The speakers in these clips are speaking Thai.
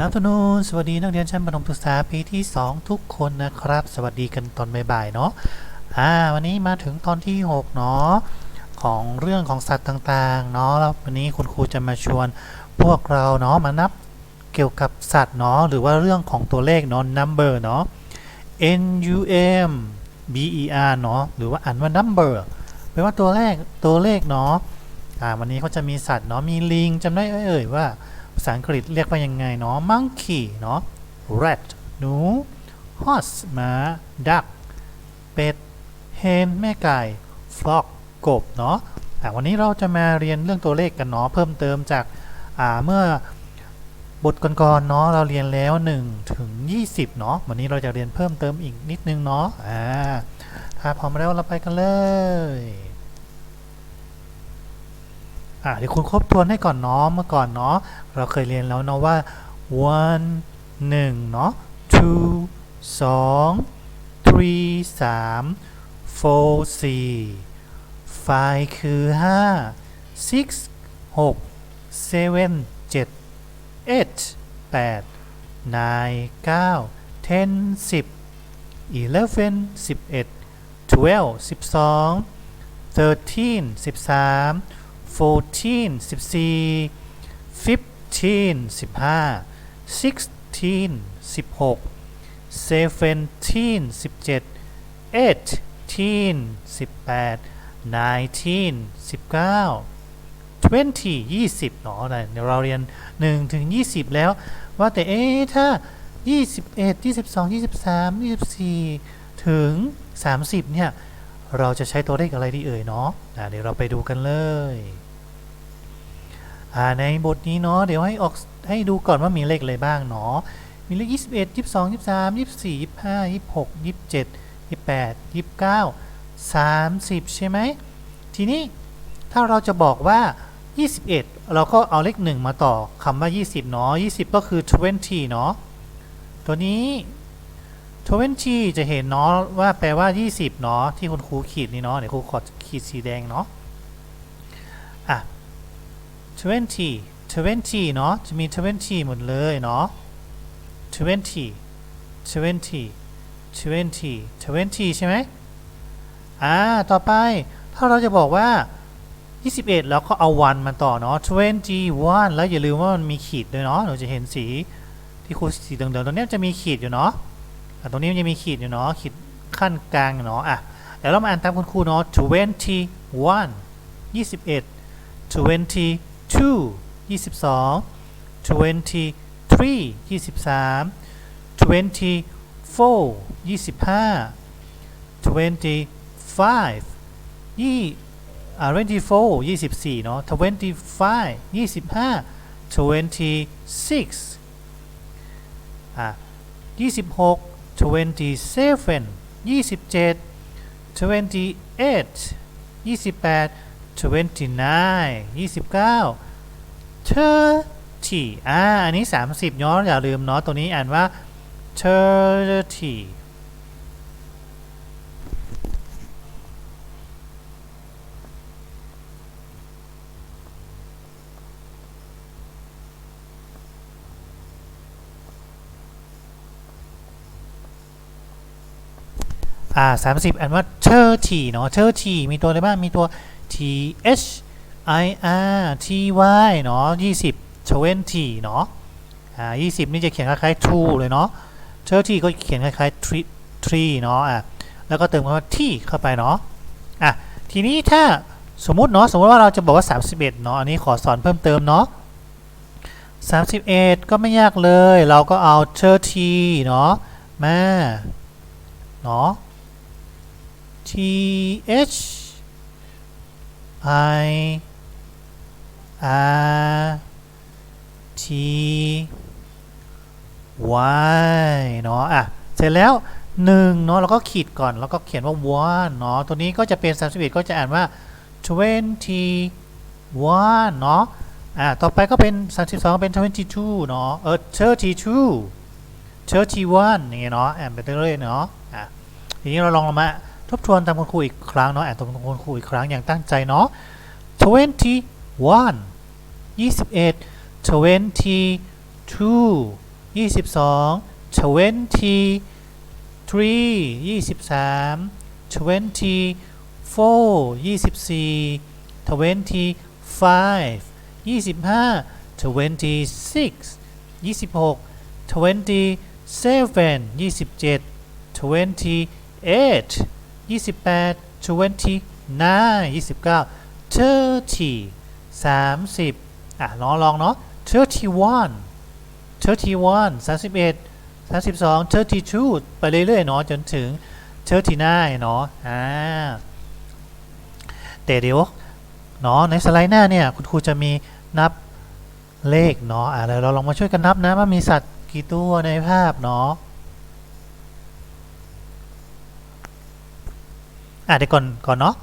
Good afternoon สวัสดีนักเรียนชั้นประถมศึกษาปีที่ 2 ทุกคนนะครับ สวัสดีกันตอนบ่ายๆเนาะอ่าวันนี้มาถึงตอนที่ 6 เนาะของเรื่องของสัตว์ต่างๆเนาะแล้ววันนี้คุณครูจะมาชวนพวกเราเนาะมานับเกี่ยวกับสัตว์เนาะหรือว่าเรื่องของตัวเลขเนาะ number เนาะ N U M B E R เนาะหรือว่าอ่านว่า number แปลว่าตัวเลขตัวเลขเนาะอ่าวันนี้เขาจะมีสัตว์เนาะมีลิงจำได้เอ่ยว่า ภาษาอังกฤษเรียกว่ายังไงเนาะ monkey เนาะ rat หนู horse ม้า duck เป็ด hen แม่ไก่ frog กบเนาะวันนี้เราจะมาเรียนเรื่องตัวเลขกันเนาะเพิ่มเติมจากาเมื่อบทก่อนๆเนาะเราเรียนแล้ว 1 ถึง 20 เนาะวันนี้เราจะเรียนเพิ่มเติมอีกนิดนึงเนาะอ่าถ้าพร้อมแล้วเราไปกันเลย่าเดี๋ยวคุณครบทวนให้ก่อนเนาะเมื่อก่อนเนาะเราเคยเรียนแล้วเนาะว่า one 1เนาะ two 2 three 3 four 4 five คือ 5 six 6 seven 7 eight 8 nine 9 ten 10 eleven 11 12 12 13 13 fourteen สิบสี่ fifteen สิบห้าสิบหก seventeen สิบเจ็ด eighteen สิบแปด nineteen สิบเก้า twenty ยี่สิบเนาะเดี๋ยวเราเรียนหนึ่งถึงยี่สิบแล้ว ว่าแต่ เอ๊ะถ้ายี่สิบเอ็ดยี่สิบสองยี่สิบสามยี่สิบสี่ถึงสามสิบเนี่ย เราจะใช้ตัวเลขอะไรดีเอ่ยเนาะเดี๋ยวเราไปดูกันเลยในบทนี้เนาะเดี๋ยวให้ออกให้ดูก่อนว่ามีเลขอะไรบ้างเนาะมีเลข 21 22 23 24 25 26 27 28 29 30 ใช่ไหมทีนี้ถ้าเราจะบอกว่า 21 เราก็เอาเลข 1 มาต่อคำว่า 20 เนาะ20 ก็คือ 20 เนาะตัวนี้ 20จะเห็นเนาะว่าแปลว่า 20 เนาะที่คุณครูขีดนี่เนาะเดี๋ยวครูขอขีดสีแดงเนาะอะ20 20เนาะจะมี20หมดเลยเนาะ20 20 20 20ใช่ไหมอ่าต่อไปถ้าเราจะบอกว่า 21 แล้วก็เอา1มาต่อเนาะ21 แล้วอย่าลืมว่ามันมีขีดด้วยเนาะเราจะเห็นสีที่ครูสีเหลืองๆตรงนี้จะมีขีดอยู่เนาะ ตรงนี้มันจะมีขีดอยู่เนาะขีดขั้นกลางอยู่เนาะอะเดี๋ยวเรามาอ่านตามคุณครูเนาะ21 21 22 22 23 23 24 25 25ยี่อ่า24 24เนาะ25 25 26อะ26 27 27 28 28 29 29 30อ่าอันนี้ 30ย้อนอย่าลืมเนาะตัวนี้อ่านว่า 30 อ่า30อันว่า thirty เนาะ thirty มีตัวอะไรบ้าง มีตัว t h i r t y เนาะ20 twenty เนาะอ่า20นี่จะเขียนคล้ายๆ two เลยเนาะ thirty ก็เขียนคล้ายๆ three tree เนาะอะแล้วก็เติมคำว่า t เข้าไปเนาะอะทีนี้ถ้าสมมติเนาะสมมติว่าเราจะบอกว่า 31เนาะอันนี้ขอสอนเพิ่มเติมเนาะ31 ก็ไม่ยากเลย เราก็เอา thirty เนาะมาเนาะ T H I R T Y เนาะอะ เสร็จแล้ว1เนาะเราก็ขีดก่อนแล้วก็เขียนว่า one เนาะตัวนี้ก็จะเป็น31ก็จะอ่านว่า21เนาะอะต่อไปก็เป็น32เป็น22เนาะเออ32 31อย่างเงี้ยเนาะอ่านไปเรื่อยๆเนาะอะทีนี้เราลองมา ทบทวนตามคุณครูอีกครั้งเนาะอ่านตามคุณครูอีกครั้งอย่างตั้งใจเนาะ21 21 22ยี่สิบสอง twenty three ยี่สิบสาม twenty four ยี่สิบแปด twenty nine ยี่สิบเก้า thirty สามสิบอะลองลองเนาะ thirty one thirty one สามสิบเอ็ดสามสิบสอง thirty two ไปเรื่อยๆเนาะจนถึง thirty nine เนาะอ่าแต่เดี๋ยวเนาะในสไลด์หน้าเนี่ยคุณครูจะมีนับเลขเนาะอ่าเดี๋ยวเราลองมาช่วยกันนับนะว่ามีสัตว์กี่ตัวในภาพเนาะ อะเดี๋ยวก่อนก่อนเนาะ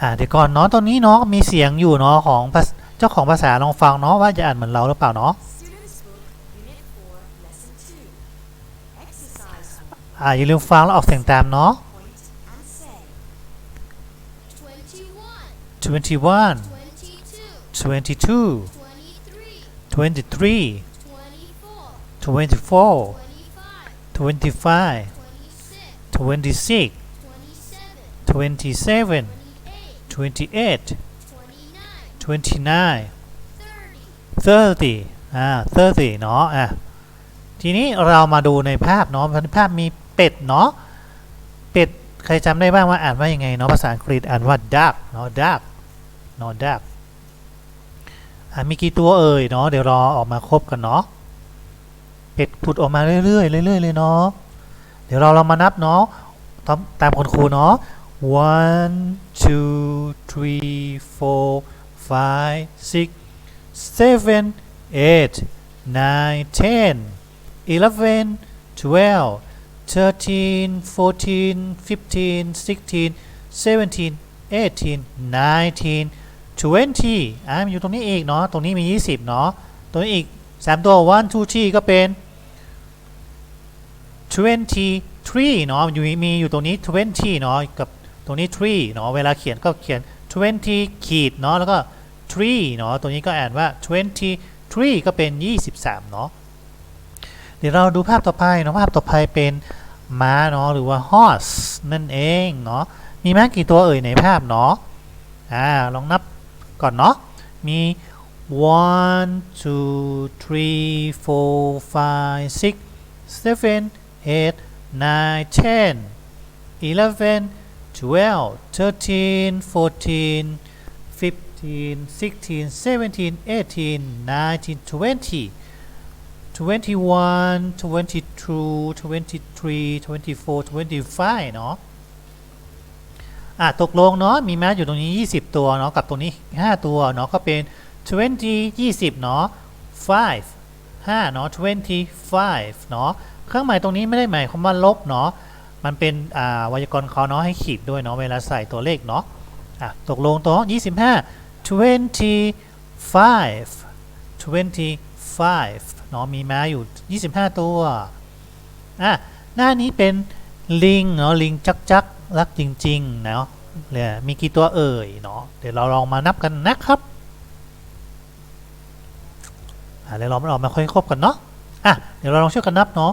อะเดี๋ยวก่อนเนาะตอนนี้เนาะมีเสียงอยู่เนาะของภาษเจ้าของภาษาลองฟังเนาะว่าจะอ่านเหมือนเราหรือเปล่าเนาะ Students Book, Unit 4, Lesson 2. Exercise 1. อ่าอย่าลืมฟังแล้วออกเสียงตามเนาะ Point and say. 21, 21 22, 22 23, 23 24, 24 25, 26 27 28 29 30. อ่า30เนาะอะทีนี้เรามาดูในภาพเนาะในภาพมีเป็ดเนาะเป็ดใครจำได้บ้างว่าอ่านว่ายังไงเนาะภาษาอังกฤษอ่านว่า duck เนาะ duck เนาะ duck อะมีกี่ตัวเอ่ยเนาะเดี๋ยวรอออกมาครบกันเนาะเป็ดผุดออกมาเรื่อยๆเรื่อยๆเลยเนาะ ดี๋ยวเราเรามานับเนาะตามคุณครูเนาะ one two three four five six seven eight nine ten eleven twelve thirteen fourteen fifteen sixteen seventeen eighteen nineteen twenty อ่ามันอยู่ตรงนี้อีกเนาะตรงนี้มี 20 เนาะตรงนี้อีก 3 ตัว one two three ก็เป็น 23เนาะอยู่มีอยู่ตรงนี้ 20เนาะกับตรงนี้3เนาะเวลาเขียนก็เขียน 20ขีดเนาะแล้วก็3เนาะตัวนี้ก็อ่านว่า 23 ก็เป็น 23เนาะเดี๋ยวเราดูภาพต่อไปเนาะภาพต่อไปเป็นม้าเนาะหรือว่า horse นั่นเองเนาะมีม้ากี่ตัวเอ่ยในภาพเนาะอ่าลองนับก่อนเนาะมี one two three four five six seven eight nine ten eleven twelve thirteen fourteen fifteen sixteen seventeen eighteen nineteen twenty twenty one twenty two twenty three twenty four twenty five เนาะอะตกลงเนาะมีแมสอยู่ตรงนี้ 20 ตัวเนาะกับตรงนี้ 5 ตัวเนาะก็เป็น 20 20 เนาะ5 5 เนาะ25 เนาะ เครื่องหมายตรงนี้ไม่ได้หมายความว่าลบเนาะมันเป็นไวยากรณ์เขาเนาะให้ขีดด้วยเนาะเวลาใส่ตัวเลขเนาะอะตกลงตัว25 25 25เนาะมีม้าอยู่ 25 ตัวอะหน้านี้เป็นลิงเนาะลิงจักจักๆรักจริงๆเนาะเนี่ยมีกี่ตัวเอ่ยเนาะเดี๋ยวเราลองมานับกันนะครับอะเดี๋ยวเรามาค่อยครบกันเนาะอะเดี๋ยวเราลองช่วยกันนับเนาะ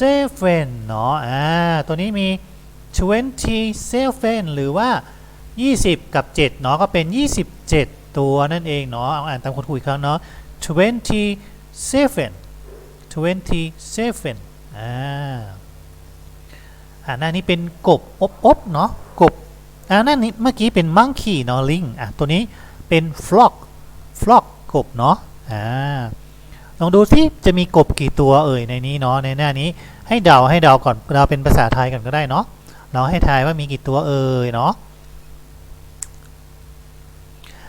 seven เนาะอ่าตัวนี้มี twenty seven หรือว่า 20 กับ 7 เนาะก็เป็น 27 ตัวนั่นเองเนาะเอาอ่านตามคุณครูอีกครั้งเนาะ twenty seven twenty seven อ่าอ่าหน้านี้เป็นกบอบอบเนาะกบอ่าหน้านี้เมื่อกี้เป็นมังคีเนาะลิงอะตัวนี้เป็น flock flock กบเนาะอ่า ลองดูที่จะมีกบกี่ตัวเอ่ยในนี้เนาะในหน้านี้ให้เดาให้เดาก่อนเราเป็นภาษาไทยกันก็ได้เนาะเราให้ทายว่ามีกี่ตัวเอ่ยเนาะ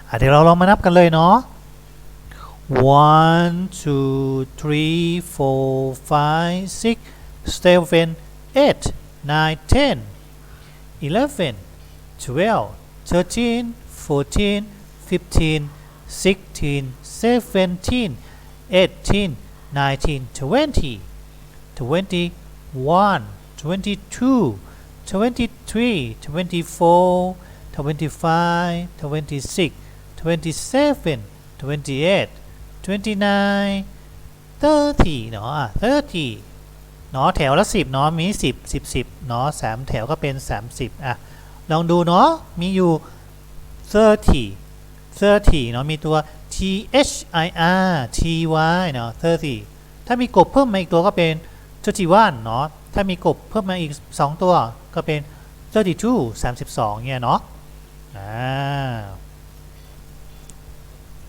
อะเดี๋ยวเราลองมานับกันเลยเนาะ one two three four five six seven eight nine ten eleven twelve thirteen fourteen fifteen sixteen seventeen 18 19 20 21 22 23 24 25 26 27 28 29 30เนาะ30เนาะแถวละ10เนาะมี 10 10 10เนาะ3แถวก็เป็น 30อะลองดูเนาะมีอยู่30 thirty เนาะมีตัว t h i r t y เนาะ thirty ถ้ามีกบเพิ่มมาอีกตัวก็เป็น thirty one เนาะถ้ามีกบเพิ่มมาอีก 2 ตัวก็เป็น thirty two 32เนี่ยเนาะอ่า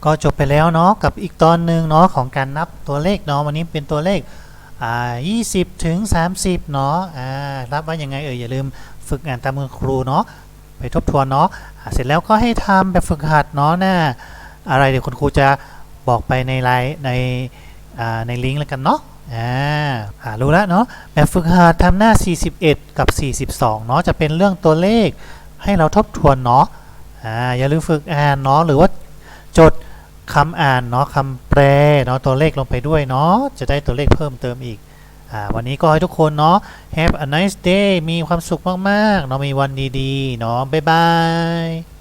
ก็จบไปแล้วเนาะกับอีกตอนหนึ่งเนาะของการนับตัวเลขเนาะวันนี้เป็นตัวเลขอ่า20 ถึง 30 เนาะอ่ารับว่ายังไงเอ่ยอย่าลืมฝึกอ่านตามมือครูเนาะ ไปทบทวนเนาะเสร็จแล้วก็ให้ทำแบบฝึกหัดเนาะน้าอะไรเดี๋ยวคุณครูจะบอกไปในไลน์ในในลิงก์แล้วกันเนาะอ่ารู้แล้วเนาะแบบฝึกหัดทำหน้า 41 กับ 42 เนาะจะเป็นเรื่องตัวเลขให้เราทบทวนเนาะอ่าอย่าลืมฝึกอ่านเนาะหรือว่าจดคำอ่านเนาะคำแปลเนาะตัวเลขลงไปด้วยเนาะจะได้ตัวเลขเพิ่มเติมอีก วันนี้ก็ให้ทุกคนเนาะ Have a nice day มีความสุขมากๆเนาะมีวันดีๆเนาะบ๊ายบาย